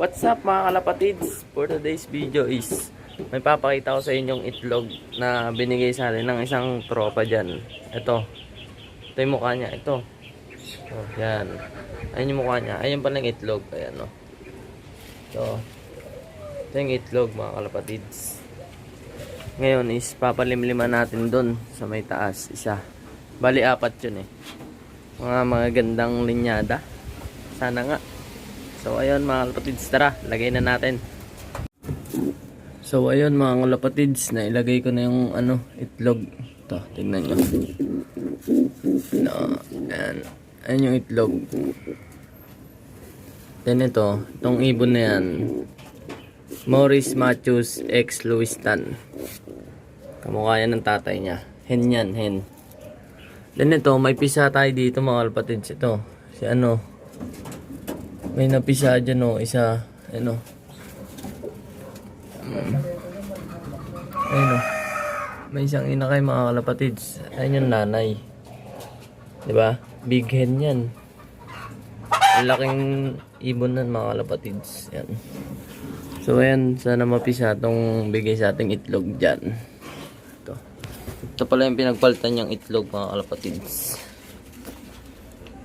What's up mga kalapatids? For today's video is may papakita ko sa inyong itlog na binigay sa atin ng isang tropa dyan. Ito. Ito yung mukha niya. Ito. Oh, yan. Ayun yung mukha niya. Ayun pala yung itlog. Ayan o. Ito. Ito yung itlog mga kalapatids. Ngayon is papalimliman natin doon sa may taas. Isa. Bali apat yun eh. Mga magagandang linyada. Sana nga. So ayun mga kalapatids, tara, lagay na natin. So ayun mga kalapatids, nailagay ko na yung ano, itlog. Ito, tignan nyo. No, ayan. Ayan yung itlog. Then ito, itong ibon na yan. Maurice Matthews X Lewiston. Kamukha yan ng tatay niya. Hen yan, hen. Then ito, may pisa tayo dito mga kalapatids. Ito, si ano, may napisa dyan o, isa, ano. Mm. Ayun o. May isang inakay mga kalapatids. Ayun yung nanay. 'Di ba? Big hen yan. Laking ibon nun mga kalapatids. Yan. So ayan, sana mapisa tong bigay sa ating itlog dyan. Ito. Ito pala yung pinagpalitan niyang itlog mga kalapatids.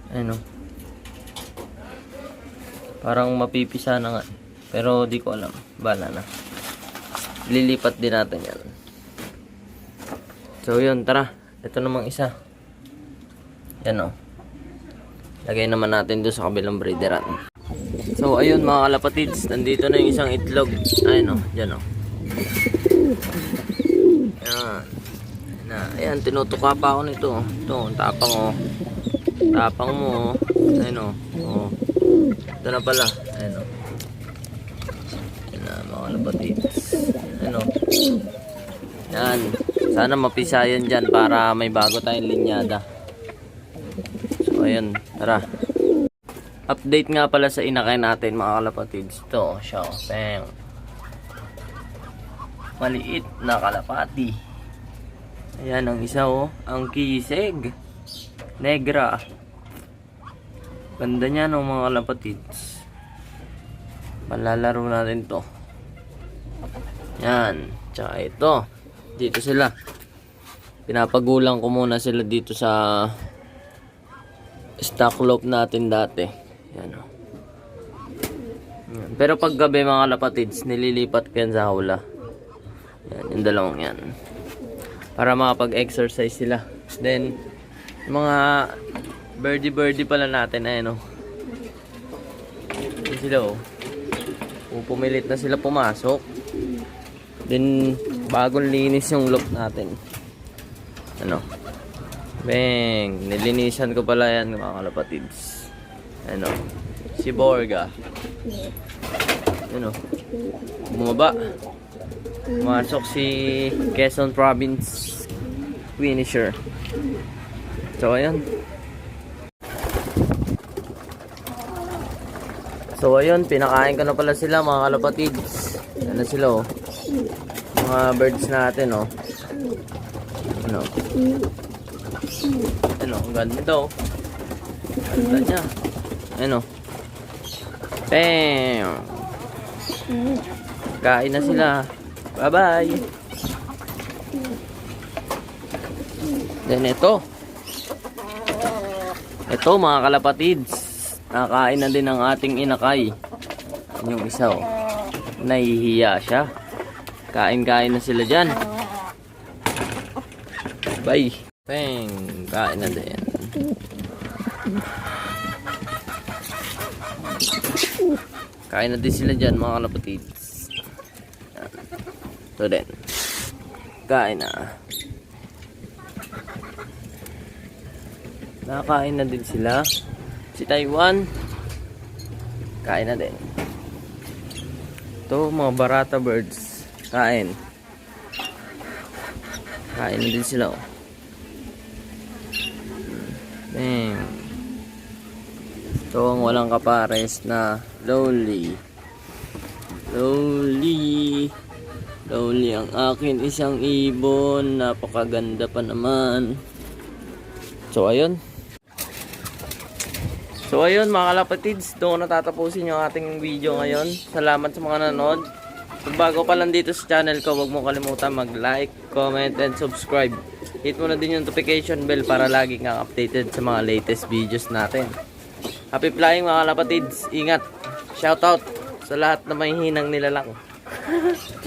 Ayun o. Parang mapipisa na nga. Pero di ko alam. Bala na. Lilipat din natin yan. So yun, tara. Ito namang isa. Yan o. Lagay naman natin doon sa kabilang breederan. So ayun mga kalapatids. Nandito na yung isang itlog. Ayun o. Dyan o. Yan. Na, ayan, tinutuka pa ako nito. Ito, ang tapang o. Tapang mo o. Ayun o. Oh. Ito na pala. Ayun o. Yan na, mga kalapatids. Ayun o. Yan. Sana mapisayan dyan para may bago tayong linyada. So, ayun. Tara. Update nga pala sa inakay natin mga kalapatids. Ito, siya. oh. Bang. Maliit na kalapati. Ayan ang isa oh. Ang kisig. Negra. Ganda niya no mga kalapatids. Palalaro natin to. Yan. Tsaka ito. Dito sila. Pinapagulang ko muna sila dito sa stock loop natin dati. Yan o. Yan. Pero pag gabi mga kalapatids, nililipat ko yan sa hawla. Yan, yung dalawang yan. Para makapag-exercise sila. Then, yung mga birdie-birdie pala natin, ayun o. Yan sila o. Pupumilit na sila pumasok. Then, bagong linis yung look natin. Ano? Bang! Nilinisan ko pala yan mga kalapatids. Ano? Si Borga. Ano? Bumaba. Pumasok si Quezon Province finisher. So, ayan. So, ayun. Pinakain ko na pala sila mga kalapatids. Ano sila oh. Mga birds natin oh. Ano? Ano? Ang ganda daw. Ganda niya. Ano? Bam! Kain na sila. Bye-bye! Then ito. Ito mga kalapatids. Nakain na din ang ating inakay. Yung isa oh. Nahihiya siya. Kain-kain na sila dyan. Bye. Peng. Kain na din. Kain na din sila dyan mga kalapatids. Yan. Ito din. Kain na. Nakakain na din sila. Si Taiwan. Kain na din. Ito mga barata birds. Kain. Kain na din sila oh. Bang. Ito ang walang kapares na lonely. Lonely. Lonely ang akin isang ibon. Napakaganda pa naman. So ayun. So ayun mga kalapatids, doon natatapusin yung ating video ngayon. Salamat sa mga nanood. Kung bago pa lang dito sa channel ko, huwag mo kalimutan mag-like, comment, and subscribe. Hit mo na din yung notification bell para lagi kang updated sa mga latest videos natin. Happy flying mga kalapatids. Ingat. Shoutout sa lahat na may hinang nilalang.